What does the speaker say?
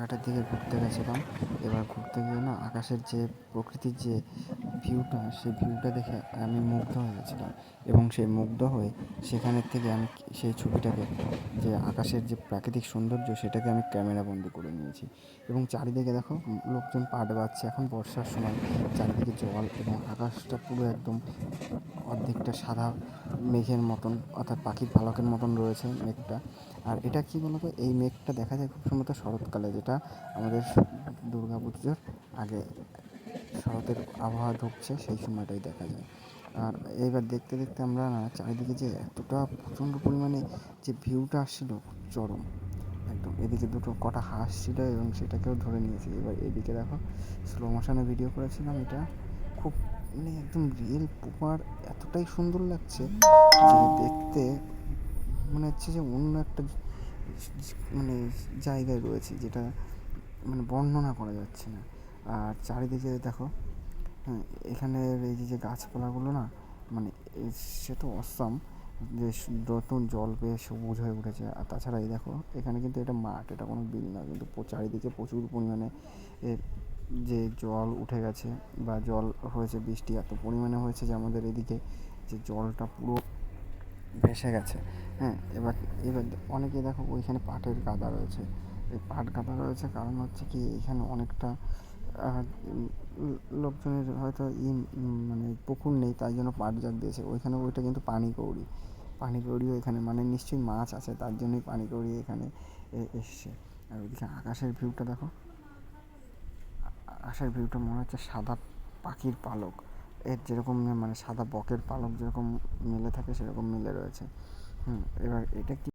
ঘাটের দিকে ঘুরতে গেছিলাম। এবার ঘুরতে গিয়ে না আকাশের যে প্রকৃতির যে ভিউটা সেই ভিউটা দেখে আমি মুগ্ধ হয়ে গেছিলাম। এবং সেই মুগ্ধ হয়ে সেখানের থেকে আমি সেই ছবিটাকে, যে আকাশের যে প্রাকৃতিক সৌন্দর্য, সেটাকে আমি ক্যামেরা বন্দি করে নিয়েছি। এবং চারিদিকে দেখো লোকজন পাট বাচ্ছে এখন বর্ষার সময় চারিদিকে জল এবং আকাশটা পুরো একদম অর্ধেকটা সাদা মেঘের মতন, অর্থাৎ পাখির পালকের মতন রয়েছে মেঘটা। আর এটা কী বলতো? এই মেঘটা দেখা যায় খুব সম্ভবত শরৎকালে, যেটা আমাদের দুর্গা পুজোর আগে শরতের আবহাওয়া ঢুকছে সেই সময়টাই দেখা যায়। আর এইবার দেখতে দেখতে আমরা না চারিদিকে যে এতটা প্রচণ্ড পরিমাণে যে ভিউটা আসছিল, চরম। একদম এদিকে দুটো কটা হাঁস ছিল এবং সেটাকেও ধরে নিয়েছি। এবার এদিকে দেখো স্লো মোশনে ভিডিও করেছিলাম এটা। খুব মানে একদম রিয়েল প্রপার, এতটাই সুন্দর লাগছে যে দেখতে মনে হচ্ছে যে অন্য একটা মানে জায়গায় রয়েছি যেটা মানে বর্ণনা করা যাচ্ছে না। আর চারিদিকে দেখো হ্যাঁ এখানের এই যে গাছপালাগুলো না মানে সে তো অসম যে নতুন জল পেয়ে সবুজ হয়ে উঠেছে। আর তাছাড়া এই দেখো, এখানে কিন্তু এটা মাঠ, এটা কোনো বিল না, কিন্তু চারিদিকে প্রচুর পরিমাণে এর যে জল উঠে গেছে বা জল হয়েছে, বৃষ্টি এত পরিমাণে হয়েছে যে আমাদের এদিকে যে জলটা পুরো ভেসে গেছে। হ্যাঁ এবার এবার অনেকে দেখো ওইখানে পাটের গাদা রয়েছে। এই পাট গাদা রয়েছে কারণ হচ্ছে কি এখানে অনেকটা লোকজনের হয়তো ই মানে পুকুর নেই, তাই জন্য পাট জাগ দিয়েছে। ওইখানে ওইটা কিন্তু পানি কৌড়ি। পানি কৌড়িও এখানে মানে নিশ্চয়ই মাছ আছে, তার জন্যই পানি কৌড়ি এখানে এসছে। আর ওইদিকে আকাশের ভিউটা দেখো। আকাশের ভিউটা মনে হচ্ছে সাদা পাখির পালক। এর যেরকম মানে সাদা বকের পালক যেরকম মেলে থাকে, সেরকম মেলে রয়েছে। হুম এবার এটা কি